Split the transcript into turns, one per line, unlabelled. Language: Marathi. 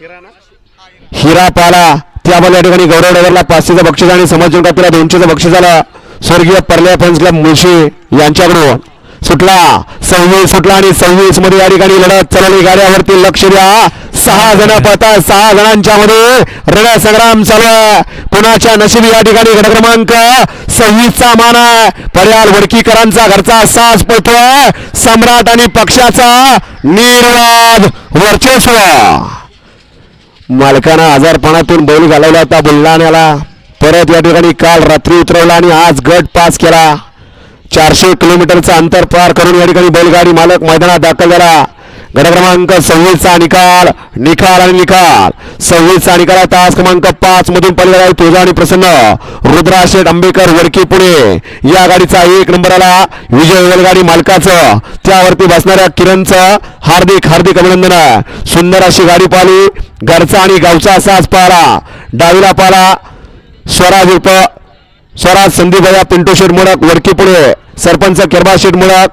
हिरा पाला. त्याबद्दल या ठिकाणी गौरव डगरला पाचशेचं बक्षीस आणि समाज जिंकला दोनशेचं बक्षीस झालं. स्वर्गीय परल्या फॅन्स क्लब मुळशी यांच्याकडून. सुटला. सव्वीस सुटला आणि सव्वीसमध्ये या ठिकाणी लढत चालवली गाड्यावरती लक्ष द्या. सहा जण पाहता सहा जणांच्या मध्ये रण संग्राम चालू आहे. पुण्याच्या नशिबी या ठिकाणी गट क्रमांक सव्वीस चा मान आहे. पर्याल वडकीकरांचा घरचा साज पळतोय सम्राट आणि पक्षाचा निर्वाद वर्चस्व. मालकानं आजारपणातून बैल घालवला होता बुलढाण्याला. परत या ठिकाणी काल रात्री उतरवला आणि आज गट पास केला. चारशे किलोमीटरचं अंतर पार करून या ठिकाणी बैलगाडी मालक मैदानात दाखल झाला. गट क्रमांक सव्वीसचा निकाल निकाल आणि निकाल. सव्वीसचा निकाल तास क्रमांक पाच मधून पडलेला आहे तुझा आणि प्रसन्न. रुद्रा शेठ आंबेकर वडकी पुणे. या गाडीचा एक नंबर आला विजय बैलगाडी मालकाचं. त्यावरती बसणाऱ्या किरणचं हार्दिक हार्दिक अभिनंदन. आहे सुंदर अशी गाडी पाहिली. घरचा आणि गावचा असाच पारा. डावीला पारा स्वराज उप स्वराज संदीप पिंटू शेठ मुळक वडकी पुढे. सरपंच किरबा शेठ मुळक